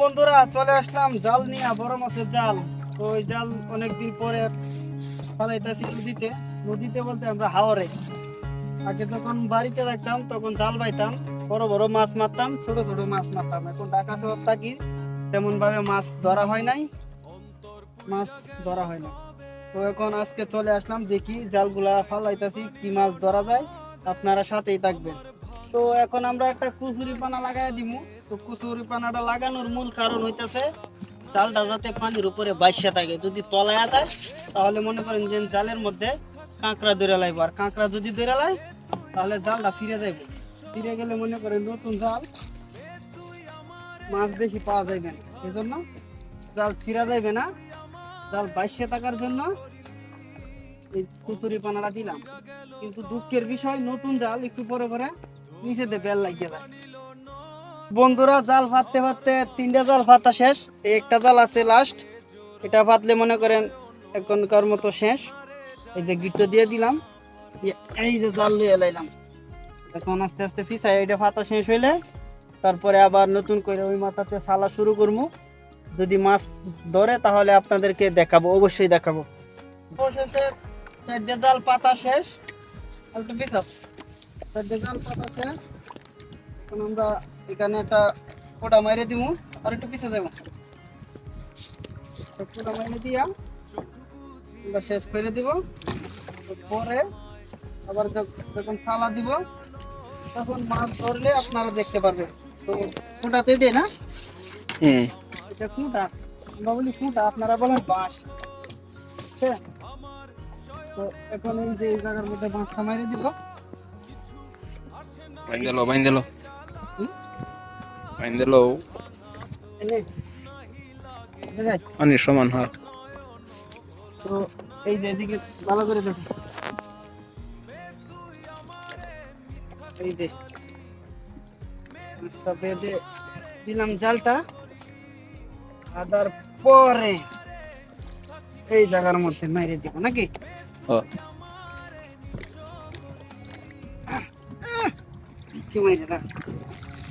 বন্ধুরা, চলে আসলাম জাল নিয়ে, বড় মাছের জাল। তো ওই জাল অনেকদিন পরে ফালাইতেছি নদীতে। নদীতে বলতে আমরা হাওরে। আগে যখন বাড়িতে থাকতাম, তখন জাল বাইতাম বড় বড় মাছ মারতাম, ছোট ছোট মাছ মারতাম। এখন ঢাকা শহর থাকি তেমন ভাবে মাছ ধরা হয় নাই। মাছ ধরা হয় না তো এখন আজকে চলে আসলাম, দেখি জালগুলা ফালাইতেছি, কি মাছ ধরা যায়। আপনারা সাথেই থাকবেন। তো এখন আমরা একটা কুচুরি পানা লাগাই দিমু। তো কুচুরি পানাটা লাগানোর মূল কারণ হইতেছে, জালটা যাতে পানির উপরে বাইসা থাকে। যদি তলায় যায় তাহলে মনে করেন যে জালের মধ্যে কাঁকড়া ধরে লাইব। আর কাঁকড়া যদি ধরে লাই তাহলে জালটা ফিরে যাইবে। ফিরে গেলে মনে করেন নতুন জাল, মাছ বেশি পাওয়া যাইবে না। এই জন্য জাল ছিঁড়া যাইবে না। জাল বাইসে থাকার জন্য এই কুচুরি পানাটা দিলাম। কিন্তু দুঃখের বিষয়, নতুন জাল একটু পরে পরে নিচেতে বেল লাগিয়ে যায় বন্ধুরা, জাল ফাটতে ফাটতে তিনটা জাল ফাটা শেষ। এই একটা জাল আছে লাস্ট এটা ফাটলে মনে করেন এখনকার মতো শেষ। এই যে গিট্টো দিয়ে দিলাম। দিয়ে এই যে জাল লুয়ে লাইলাম। এখন আস্তে আস্তে ফিসাই এটা ফাটা শেষ হইলে তারপরে আবার নতুন করে ওই মাথাতে সালা শুরু করব যদি মাছ ধরে তাহলে আপনাদেরকে দেখাবো, অবশ্যই দেখাবো। অবশেষে চারটে জাল পাতা শেষ। একটু পাতা এখন আমরা এখানে একটা ফোটা মাইরে দিব আর একটু পিছে যাব ফোটা মাইরে দিয়া আমরা শেষ করে দিব। পরে আবার যখ- যখন থালা দিব তখন মাছ ধরলে আপনারা দেখতে পারবেন। তো ফোটা তো এটাই না? হুম। এটা কুটা আমরা বলি কুটা আপনারা বলেন বাঁশ। ঠিক তো এখন এই যে এই জায়গার মধ্যে বাঁশটা মাইরে দিব। বাইন দিল বাইন দিল হুম? বাইন দিল এনে দেখাই পানির সমান হয় তো এই যে এদিকে ভালো করে দেখো এই যে বেঁধে দিলাম জালটা আদার পরে এই জায়গার মধ্যে মেরে দিব নাকি ও দিচ্ছি মেরে দাও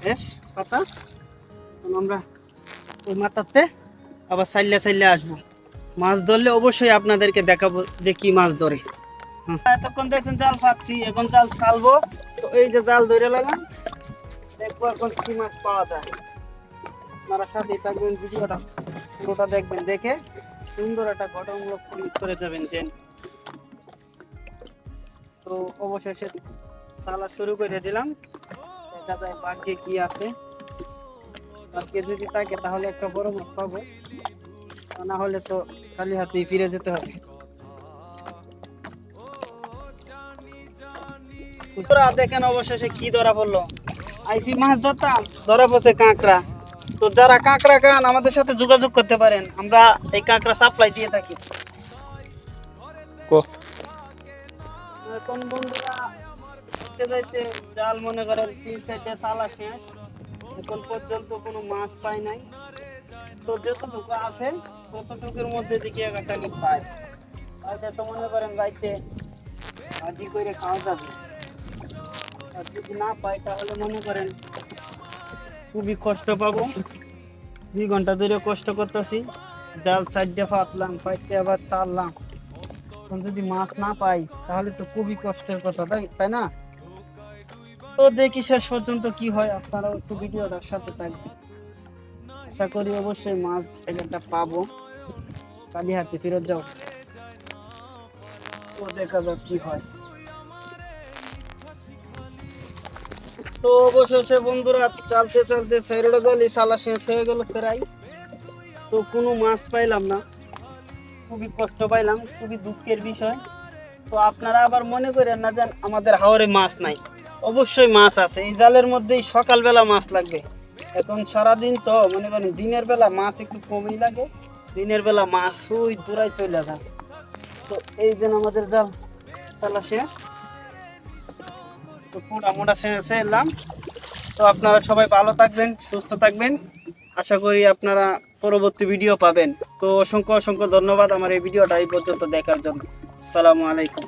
বেশ, পাতা। আমরা ওই মাথাতে আবার সাইলে সাইলে আসব। মাছ ধরলে অবশ্যই আপনাদেরকে দেখাবো যে কি মাছ ধরে। এতক্ষণ দেখছেন জাল ফাঁকছি, এখন জাল ছালবো। তো এই যে জাল ধরে লাগাম দেখব এখন কি মাছ পাওয়া যায়। আপনারা সাথেই থাকবেন, ভিডিওটা পুরোটা দেখবেন, দেখে সুন্দর একটা ঘটনামূলক করে যাবেন যে তো অবশেষে চালা শুরু করে দিলাম। দেখা যায় ভাগ্যে কি আছে। আজকে যদি থাকে তাহলে একটা বড় মাছ পাবো। না হলে তো খালি হাতেই ফিরে যেতে হবে। তোরা দেখেন অবশেষে কি ধরা পড়ল। আইসি মাছ ধরতাম ধরা পড়ছে কাঁকড়া। তো যারা কাঁকড়া খান আমাদের সাথে যোগাযোগ করতে পারেন। আমরা এই কাঁকড়া সাপ্লাই দিয়ে থাকি। এখন বন্ধুরা ঘুরতে যাইতে জাল মনে করেন তিন চারটে সালা শেষ এখন পর্যন্ত কোনো মাছ পাই নাই। তো যতটুকু আছে, ততটুকুর মধ্যে দিকে একটা পাই আর তো মনে করেন রাইতে ভাজি করে খাওয়া যাবে। আর যদি না পাই তাহলে মনে করেন খুবই কষ্ট পাবো। দুই ঘণ্টা ধরে কষ্ট করতেছি। জাল সাইডে ফাতলাম পাইতে আবার এখন যদি মাছ না পাই, তাহলে তো খুবই কষ্টের কথা, তাই তাই না? তো দেখি শেষ পর্যন্ত কি হয়, আপনারাও একটু ভিডিওটার সাথে থাকবেন। আশা করি অবশ্যই মাছ একটা পাবো। কালি হাতে ফেরত যাও। তো দেখা যাক কি হয়। তো অবশেষে বন্ধুরা, চালতে চালতে সাইরোডা জালি সালা শেষ হয়ে গেল প্রায়। তো কোনো মাছ পাইলাম না। খুবই কষ্ট পাইলাম, খুবই দুঃখের বিষয়। তো আপনারা আবার মনে করেন না যে আমাদের হাওরে মাছ নাই। অবশ্যই মাছ আছে। এই জালের মধ্যেই সকালবেলা মাছ লাগবে। এখন সারাদিন তো, মনে করেন দিনের বেলা মাছ একটু কমই লাগে, দিনের বেলা মাছ ওই দূরাই চলে যায়। তো এই যেন আমাদের জাল চালা শেষ। তো মোটা মোটা শেষে এলাম। তো আপনারা সবাই ভালো থাকবেন, সুস্থ থাকবেন। আশা করি আপনারা পরবর্তী ভিডিও পাবেন। তো অসংখ্য অসংখ্য ধন্যবাদ আমার এই ভিডিওটা এই পর্যন্ত দেখার জন্য। আসসালামু আলাইকুম।